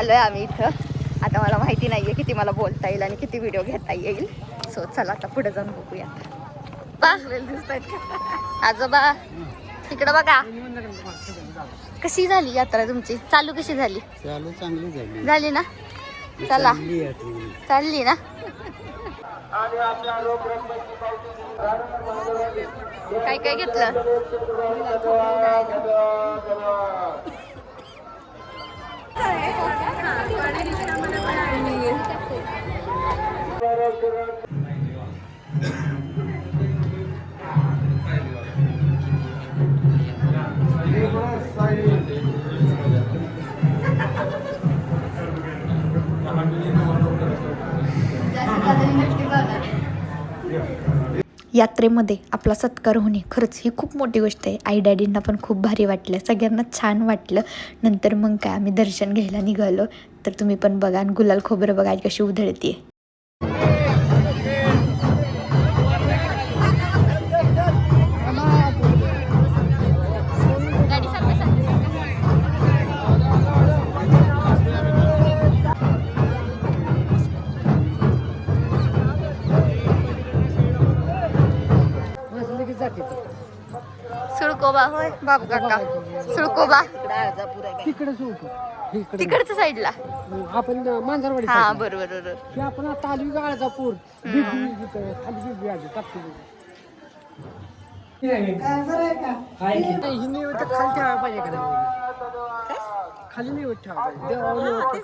आलोय आम्ही इथं. आता मला माहिती नाहीये किती मला बोलता येईल आणि किती व्हिडिओ घेता येईल. सो चला आता पुढे जाऊन बघूया. बा आजोबा इकडं बघा. कशी झाली यात्रा तुमची? चालू कशी झाली? चालू चांगली झाली. झाली ना? चला. आहे. चालली ना? काय काय घेतलं? यात्रेमध्ये आपला सत्कार होणे खरंच ही खूप मोठी गोष्ट आहे. आई डॅडींना पण खूप भारी वाटलं. सगळ्यांना छान वाटलं. नंतर मग काय आम्ही दर्शन घ्यायला निघालो. तर तुम्ही पण बघा आणि गुलाल खोबरं बघा कशी उधळते सुळकोबा होय बाबू काका सुळकोबा. होतो इकडे तिकडच्या साईडला. आपण मांजरवाडी हा. बरोबर बरोबर. हे आपण आता आली गाळजापूर ही निवड खाली ठेवायला पाहिजे का नाही? खाली निवड पाहिजे. देवावर निवड.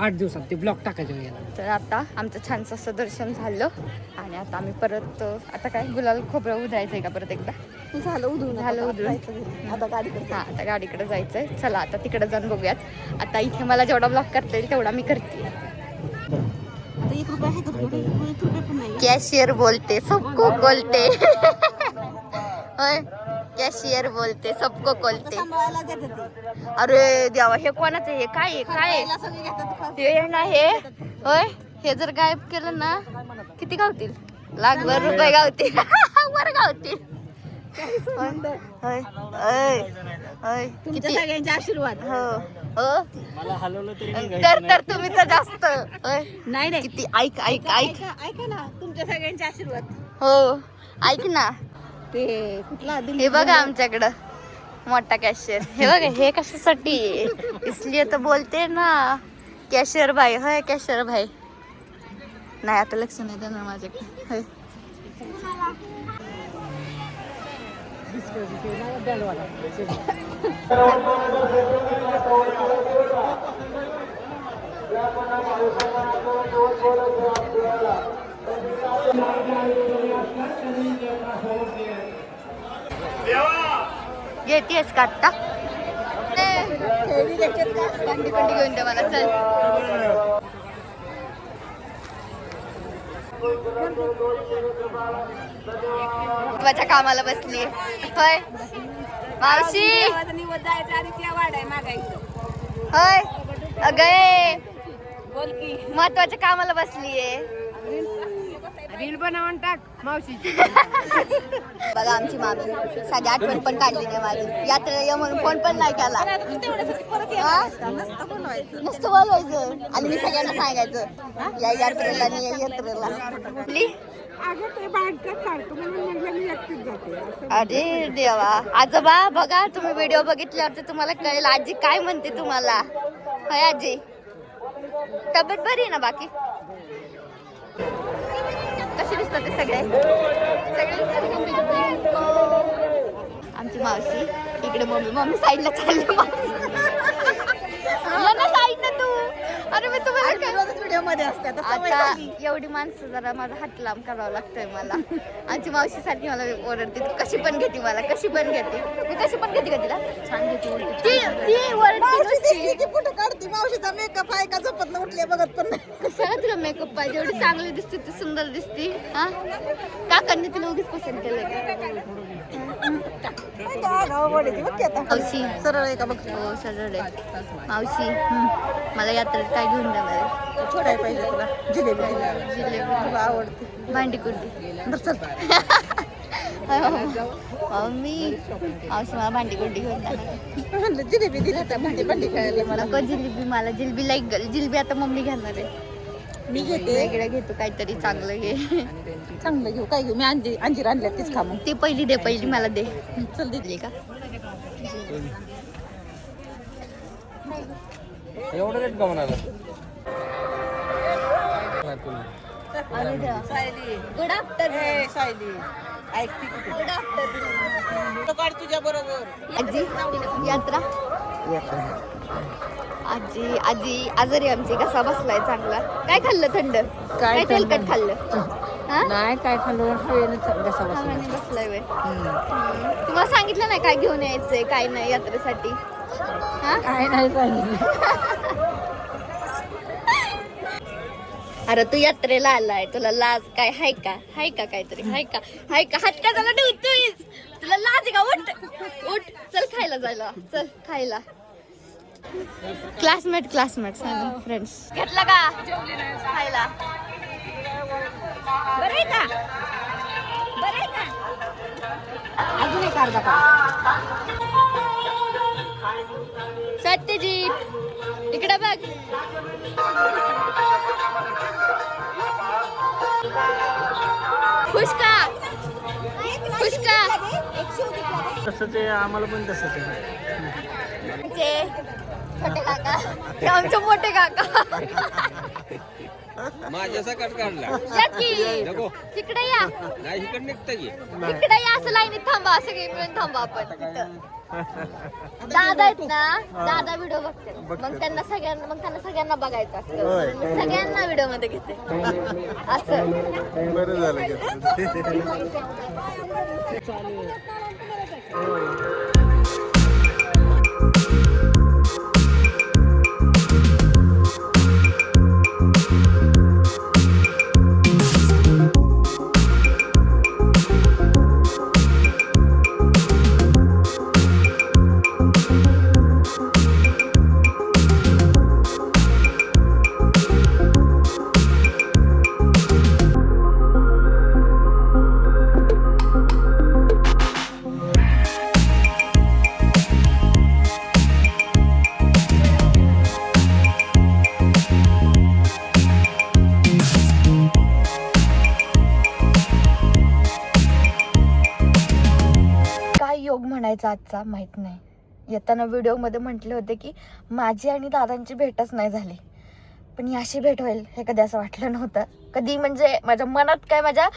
आठ दिवसात ते ब्लॉक टाकायचे तर आता आमचं छानसं असं दर्शन झालं. आणि आता आम्ही परत आता काय गुलाल खोबरं उधळायचंय का परत एकदा? झालं उधळून झालं उधळून. आता गाडीकडे हा आता गाडीकडे जायचंय. चला आता तिकडे जाऊन बघूयात. आता इथे मला जेवढा ब्लॉक करता येईल तेवढा मी करते. कॅशियर बोलते सबको बोलते. होय. कॅशियर बोलते सबको बोलते अरे देवा हे कोणाचं हे काय आहे? काय आहे? हे ना हे होय हे जर गायब केलं ना किती गावतील? लाखभर रुपये गावतील. वर गावतील. होय, होय, होय, होय. किती? सगळ्यांचे आशीर्वाद. हो हो. तर तर तुम्ही तर जास्त होय. नाही नाही. किती? ऐक ऐक ऐक ऐका. ऐका ना तुमच्या सगळ्यांचे आशीर्वाद. हो ऐक ना. ते कुठला हे बघा आमच्याकडं. मोठा कॅशियर हे बघा हे कशासाठी? आहे? इसलिए तर बोलते ना. कॅशियर भाई होय कॅशियर भाई. नाही आता लक्ष नाही देणार माझ्याकडे. होय बिस्किट ते नाही बँडवाला. घेतेस का आत्ता? कंडी कंडी घेऊन दे मला चल महत्त्वाच्या कामाला बसली होय. मावशी. निवड जायचं आणि त्या वाढाय मागायचं होय अगय बोल की. महत्त्वाच्या कामाला बसलीये. रील बनवून टाक मावशी बघा आमची मामी. साधी आठवण पण काढली नाही माझी. यात्रेला ये म्हणून फोन पण नाही केला. हा? नुसतं बोलवायचं. आणि मी सगळ्यांना सांगायचं. या यात्रेला आणि या यात्रेला? अरे देवा. आजोबा बघा तुम्ही व्हिडिओ बघितल्यावर तुम्हाला कळेल. आजी काय म्हणते तुम्हाला? होय आजी? तब्येत बरी आहे ना बाकी? कसे दिसतात ते सगळे? सगळे आमची मावशी. इकडे मम्मी मम्मी साईडला चालली. साईड ना तू. अरे मी तुम्हाला व्हिडिओमध्ये असतात आता एवढी माणसं जरा माझा हात लांब करावा लागतोय मला. आमची मावशी सारखी मला ओरडते तू कशी पण घेते मला कशी पण घेते. मी कशी पण घेते का तिला? छान घेते ओरडते. कुठं काढते? मावशीचा मेकअप आहे का? झोपत उठले बघत पण नाही. कशाला तुला मेकअप पाहिजे. एवढी चांगली दिसते ती सुंदर दिसते. हा? काकांनी तुला उगीच पसंत केलं मावशी. सरळ आहे का बघ? हो सरळ आहे. मावशी मला यात्रेत काय घेऊन जाणार आहे? छोटा पाहिजे तुला. जिलेबी. जिलेबी. तुला आवडते. भांडी कुर्ती. चल. मी मावशी मला भांडी गुंडी घेऊन जाणार जिलेबी दिली भांडी भांडी खायला मला. जिलेबी मला जिलेबी लाईक जिलेबी आता मम्मी घेणार आहे. मी घेते. वेगळं घेतो काहीतरी चांगलं घे चांगलं घेऊ. काय घेऊ? मी अंजी अंजीर आणल्या तीच खा मग. ती पहिली दे पहिली मला दे. चल दे दिली का? एवढं रेट का म्हणाला गुड आफ्टरनून सायली. ऐकते गुड आफ्टरनून तुझ्या बरोबर. आजी यात्रा. आजी आजी आजारी आमची कसा बसलाय चांगला? काय खाल्लं थंड? काय तेलकट खाल्लं? हा? नाही काय खाल्लं? खाण्याने बसलाय? वे तुम्हाला सांगितलं नाही काय घेऊन यायचंय काय नाही यात्रेसाठी? हा? काय नाही सांगितलं. अरे तू यात्रेला आलाय तुला लाज काय? हाय का? हाय का काहीतरी? हाय का? हाय का? हात का झाला ठेवतोयस? तुला लाज आहे का? उठ उठ. चल खायला जायला. चल खायला. क्लासमेट क्लासमेट फ्रेंड्स घेतला का? खायला. बरं आहे का? बरं आहे का? अजून एक अर्धा का सत्यजित इकडे बघ. खुश का खुश का तसं ते आम्हाला पण तसंच आहे. आमचे छोटे काका. हे आमचे मोठे काका. माझ्या काढला. या की. नको. तिकडे या. नाही इकडे निघता की. तिकडे या असं लाईनीत थांबा सगळे मिळून थांबा आपण तिथं. दादा आहेत ना दादा व्हिडिओ बघते मग त्यांना सगळ्यांना मग त्यांना सगळ्यांना बघायचं असतं. मी सगळ्यांना व्हिडिओमध्ये घेते. असं. बरं झालं योग म्हणायचा आजचा माहीत नाही. येताना व्हिडिओमध्ये म्हटले होते की माझी आणि दादांची भेटच नाही झाली. पण ही अशी भेट होईल हे कधी असं वाटलं नव्हतं. कधी म्हणजे माझ्या मनात काय माझ्या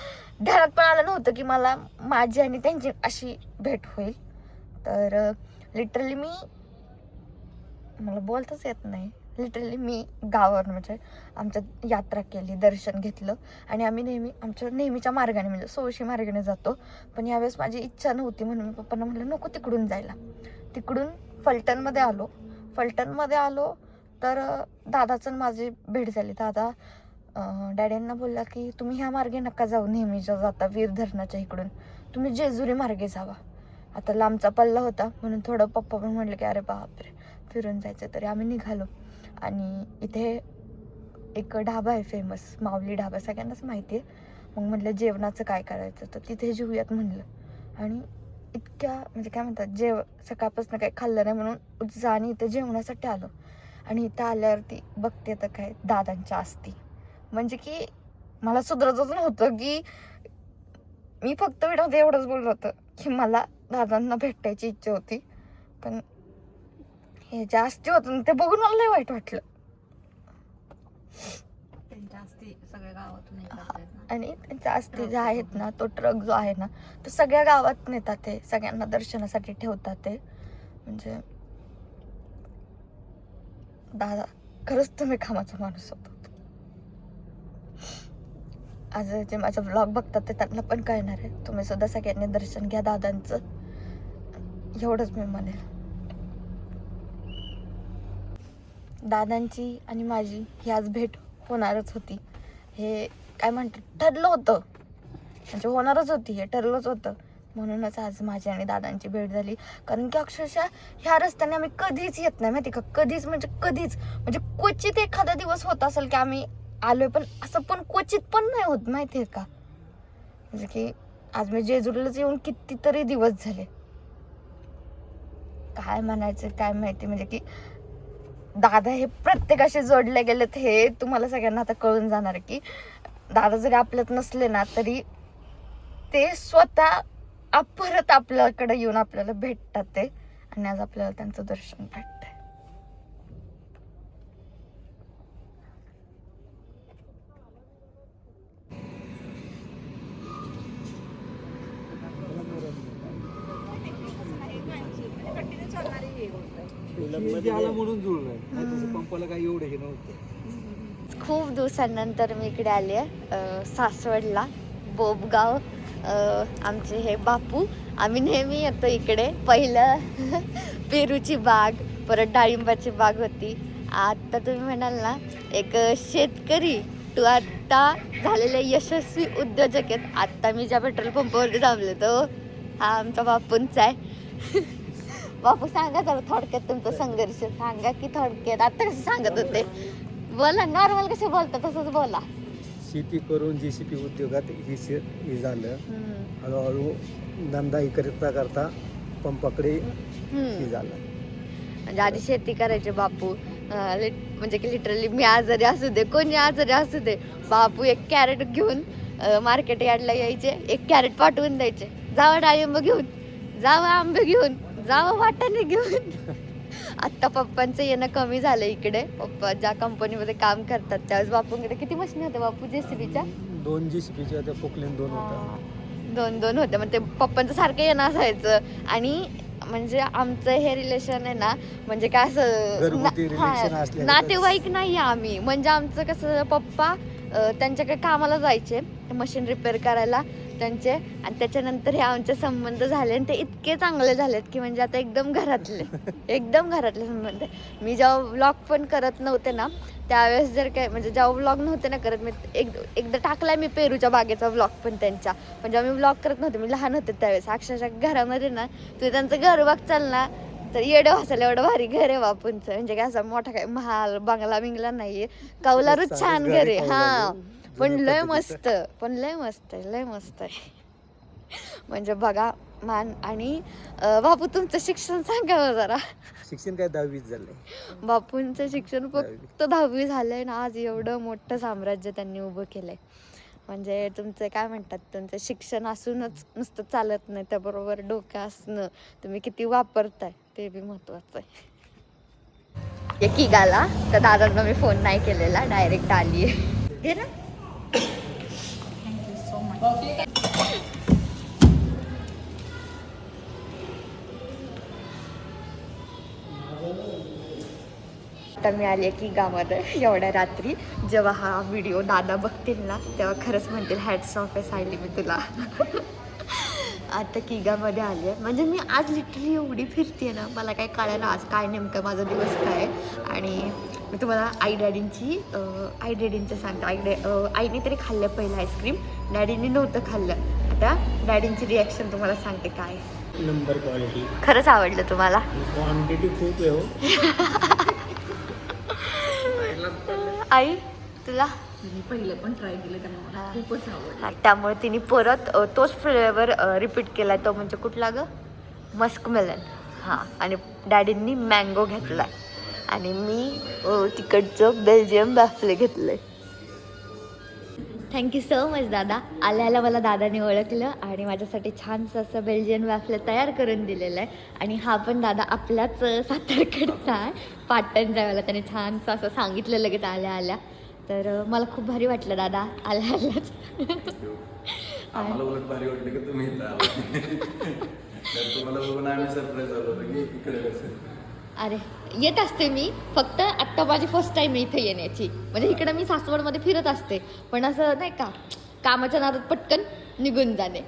ध्यानात पण आलं नव्हतं की मला माझी आणि त्यांची अशी भेट होईल. तर लिटरली मी मला बोलताच येत नाही. लिटरली मी गावावर म्हणजे आमच्या यात्रा केली दर्शन घेतलं. आणि आम्ही नेहमी आमच्या नेहमीच्या मार्गाने म्हणजे सोयशी मार्गाने जातो. पण यावेळेस माझी इच्छा नव्हती म्हणून मी पप्पांना म्हटलं नको तिकडून जायला. तिकडून फलटणमध्ये आलो. फलटणमध्ये आलो तर दादाचं माझी भेट झाली. दादा डॅड्यांना बोलला की तुम्ही ह्या मार्गे नका जाऊ नेहमीच्या जाता वीर धरणाच्या इकडून. तुम्ही जेजुरी मार्गे जावा. आता लांबचा पल्ला होता म्हणून थोडं पप्पा पण म्हटलं की अरे बापरे फिरून जायचं तरी आम्ही निघालो. आणि इथे एक ढाबा आहे फेमस माऊली ढाबा सगळ्यांनाच माहिती आहे. मग म्हटलं जेवणाचं काय करायचं? तर तिथे जेवूयात म्हणलं. आणि इतक्या म्हणजे काय म्हणतात जेव सकाळपासून काही खाल्लं नाही म्हणून उत्साहाने इथं जेवणासाठी आलो. आणि इथं आल्यावरती बघते तर काय दादांच्या आस्ती. म्हणजे की मला सुधरतच नव्हतं की मी फक्त व्हिडिओमध्ये एवढंच बोललं होतं की मला दादांना भेटायची इच्छा होती. पण हे जास्ती होतं ना, ते बघून मला लय वाईट वाटलं. आणि त्यांच्या आस्ती जे आहेत ना तो ट्रक जो आहे ना तो सगळ्या गावात नेतात ते. सगळ्यांना दर्शनासाठी ठेवतात ते. म्हणजे दादा खरंच तुम्ही कामाचा माणूस होता. आज जे माझा ब्लॉग बघतात ते त्यांना पण कळणार आहे. तुम्ही सुद्धा सगळ्यांनी दर्शन घ्या दादांचं. एवढंच मी म्हणेल. दादांची आणि माझी ही आज भेट होणारच होती. हे काय म्हणतात? ठरलं होतं. म्हणजे होणारच होती हे ठरलंच होतं. म्हणूनच आज माझी आणि दादांची भेट झाली. कारण की अक्षरशः ह्या रस्त्याने आम्ही कधीच येत नाही माहिती का? कधीच म्हणजे कधीच. म्हणजे क्वचित एखादा दिवस होत असेल की आम्ही आलोय पण असं पण क्वचित पण नाही होत माहिती आहे का? म्हणजे की आज मी जेजुरीलाच येऊन कितीतरी दिवस झाले. काय म्हणायचं काय माहिती? म्हणजे की दादा हे प्रत्येकाशी जोडले गेलेत हे तुम्हाला सगळ्यांना आता कळून जाणार की दादा जरी आपल्यात नसले ना तरी ते स्वतः परत आपल्याकडे येऊन आपल्याला भेटतात ते. आणि आज आपल्याला त्यांचं दर्शन भेटतं. भेटतंय म्हणून जुळलं पंपाला काही एवढं हे नव्हतं. खूप दिवसांनंतर मी इकडे आले आहे सासवडला बोबगाव अ, आमचे हे बापू. आम्ही नेहमी येतो इकडे. पहिलं पेरूची बाग परत डाळिंबाची बाग होती. आता तुम्ही म्हणाल ना एक शेतकरी तू आत्ता झालेले यशस्वी उद्योजक आहेत. आत्ता मी ज्या पेट्रोल पंपावरती थांबले तो हा आमचा बापूंचा आहे. बापू सांगा जरा थोडक्यात तुमचा संघर्ष. सांगा की थोडक्यात. आता कसं सांगत होते? बोला नॉर्मल कसे बोलता तसंच बोला. शेती करून जे सी पी उद्योगात हे शे हे झालं. हळूहळू धंदा हे करता करता पंपाकडे हे. झालं. म्हणजे आधी शेती करायचे बापू. अं, म्हणजे की लिटरली मी आजारी असू दे कोणी आजारी असू दे बापू एक कॅरेट घेऊन मार्केट यार्डला यायचे एक कॅरेट पाठवून द्यायचे. जावा डाळिंब घेऊन जावा आंबे घेऊन. जावा वाटाणे घेऊन. आत्ता पप्पांचं येणं कमी झालं इकडे. पप्पा ज्या कंपनीमध्ये काम करतात त्यावेळेस बापूंकडे किती मशीन होत्या बापू? जेसीबीच्या दोन जी सी पीच्या होत्या पोकलेन दोन होत्या. दोन दोन होते मग ते पप्पांचं सारखं येणं असायचं. आणि म्हणजे आमचं हे रिलेशन आहे ना म्हणजे काय असं घरगुती ना-. नातेवाईक नाही आम्ही. म्हणजे आमचं कसं पप्पा अं, त्यांच्याकडे कामाला जायचे मशीन रिपेअर करायला. त्यांचे. आणि त्याच्यानंतर हे आमचे संबंध झाले आणि ते इतके चांगले झालेत की म्हणजे आता एकदम घरातले. एकदम घरातले संबंध. मी जेव्हा व्लॉग पण करत नव्हते ना त्यावेळेस जर काय म्हणजे जेव्हा व्लॉग नव्हते ना करत मी एक एकदा टाकलाय मी पेरूच्या बागेचा व्लॉग पण त्यांच्या. पण जेव्हा मी व्लॉग करत नव्हते मी लहान होते त्यावेळेस. अक्षरशः घरामध्ये ना तू त्यांचं घर बघचाल ना. तर येडं हसायला एवढं भारी घर आहे बापूंचं. म्हणजे काय असं मोठा काय महाल बंगला बिंगला नाहीये. कौलारूच छान घर आहे. हा. पण लय. मस्त. पण लय मस्त आहे लय मस्त आहे. म्हणजे बघा मान आणि बापू तुमचं शिक्षण सांगा जरा. शिक्षण काय दहावीच झालंय. बापूंचं शिक्षण फक्त दहावी झालंय ना आज एवढं मोठं साम्राज्य त्यांनी उभं केलंय. म्हणजे तुमचं काय म्हणतात तुमचं शिक्षण असूनच नुसतं चालत नाही त्याबरोबर डोकं असणं तुम्ही किती वापरताय ते बी महत्वाचं आहे. एकी गाला तर दादांना मी फोन नाही केलेला डायरेक्ट आली आहे घे ना. आता मी आली की गावामध्ये एवढ्या रात्री. जेव्हा हा व्हिडिओ दादा बघतील ना तेव्हा खरंच म्हणतील हॅट्स ऑफ आहे सायली मी तुला. आता किगामध्ये आली आहे. म्हणजे मी आज लिटरली एवढी फिरते ना मला काय कळलं आज काय नेमकं माझा दिवस काय आहे. आणि मी तुम्हाला आई डॅडींची आई डॅडींचं सांगतो. आई डॅ आईने तरी खाल्लं पहिलं आईस्क्रीम डॅडीने नव्हतं खाल्लं. आता डॅडींची रिॲक्शन तुम्हाला सांगते काय आहे. नंबर क्वालिटी खरंच आवडलं तुम्हाला? क्वांटिटी खूप आहे हो. आई तुला? पहिलं पण ट्राय केलं त्यांना मला खूपच आवडलं. त्यामुळे तिने परत तोच फ्लेवर रिपीट केलाय तो म्हणजे कुठला ग? मस्क मेलन हां आणि डॅडींनी मँगो घेतलाय. आणि मी तिकडचं बेल्जियम बॅफले घेतलंय. थँक्यू सो मच दादा. आल्याला मला दादाने ओळखलं आणि माझ्यासाठी छानसं असं बेल्जियन वॅफलं तयार करून दिलेलं आहे. आणि हा पण दादा आपल्याच सातारकडचा आहे. पाटण जायला त्याने छानसं असं सांगितलं लगेच आल्या आल्या. तर मला खूप भारी वाटलं दादा. आल्या आल्याच. उलट भारी वाटलं की तुम्ही अरे येत असते मी. फक्त आत्ता माझी फर्स्ट टाईम इथे येण्याची. म्हणजे इकडं मी सासवडमध्ये फिरत असते. पण असं नाही का कामाच्या नादात पटकन निघून जाणे.